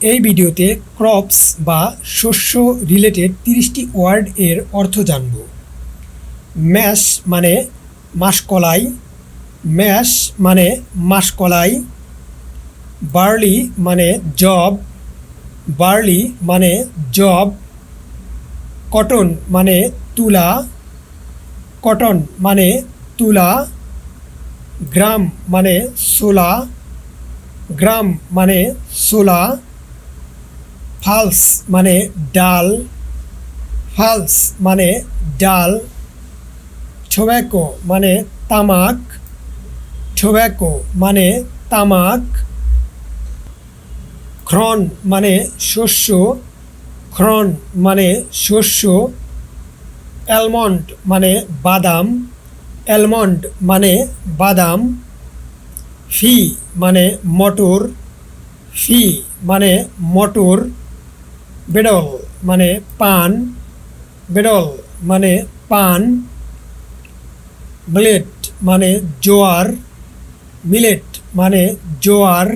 এই ভিডিওতে ক্রপস বা শস্য রিলেটেড তিরিশটি ওয়ার্ড এর অর্থ জানব। ম্যাশ মানে মাসকলাই ম্যাশ মানে মাসকলাই বার্লি মানে জব বার্লি মানে জব কটন মানে তুলা কটন মানে তুলা গ্রাম মানে সোলা গ্রাম মানে সোলা। ফালস মানে ডাল। ফালস মানে ডাল। টোব্যাকো মানে তামাক। টোব্যাকো মানে তামাক। খ্রন মানে শস্য। খ্রন মানে শস্য। অ্যালমন্ড মানে বাদাম। অ্যালমন্ড মানে বাদাম। ফি মানে মটর। ফি মানে মটর। বেডল মানে পান, বেডল মানে পান, মিলেট মানে জোয়ার, মিলেট মানে জোয়ার,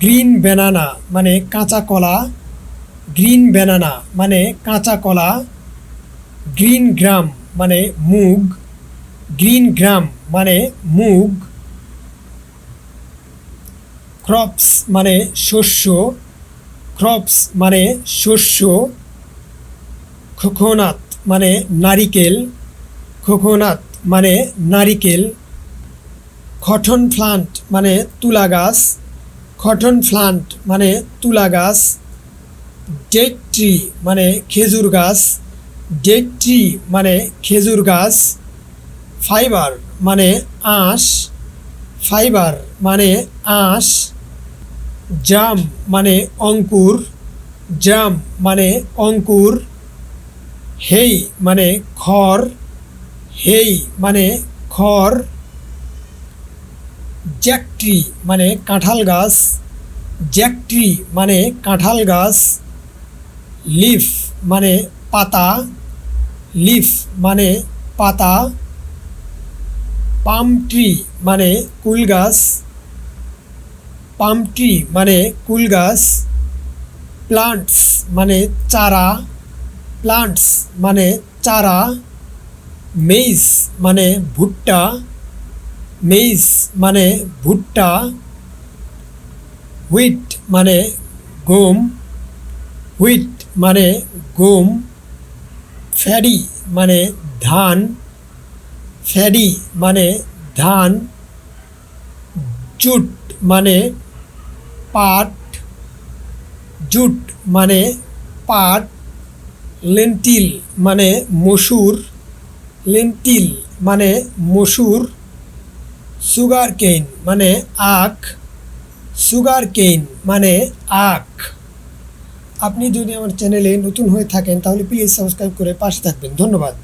গ্রিন ব্যানানা মানে কাঁচা কলা, গ্রিন ব্যানানা মানে কাঁচা কলা, গ্রিন গ্রাম মানে মুগ, গ্রিন গ্রাম মানে মুগ, ক্রপস মানে শস্য ক্রপস মানে শস্য খোকোনাত মানে নারিকেল খোকোনাত মানে নারিকেল কটন প্লান্ট মানে তুলা গাছ কটন প্লান্ট মানে তুলা গাছ ডেট ট্রি মানে খেজুর গাছ ডেট ট্রি মানে খেজুর গাছ ফাইবার মানে আঁশ ফাইবার মানে আঁশ জাম মানে অঙ্কুর জাম মানে অঙ্কুর হেই মানে খড় হেই মানে খড় জ্যাকট্রি মানে কাঁঠাল গাছ জ্যাকট্রি মানে কাঁঠাল গাছ লিফ মানে পাতা লিফ মানে পাতা পাম ট্রি মানে কুল গাছ পাম ট্রি মানে কুল গাছ প্লান্টস মানে চারা প্লান্টস মানে চারা মেইজ মানে ভুট্টা মেইজ মানে ভুট্টা হুইট মানে গম হুইট মানে গম ফ্যাডি মানে ধান ফ্যাডি মানে ধান জুট মানে পাট, জুট মানে পাট, লেন্টিল মানে মসুর, লেন্টিল মানে মসুর সুগার কেন মানে আখ সুগার কেইন মানে আখ। আপনি যদি আমার চ্যানেলে নতুন হয়ে থাকেন, তাহলে প্লিজ সাবস্ক্রাইব করে পাশে থাকবেন। ধন্যবাদ।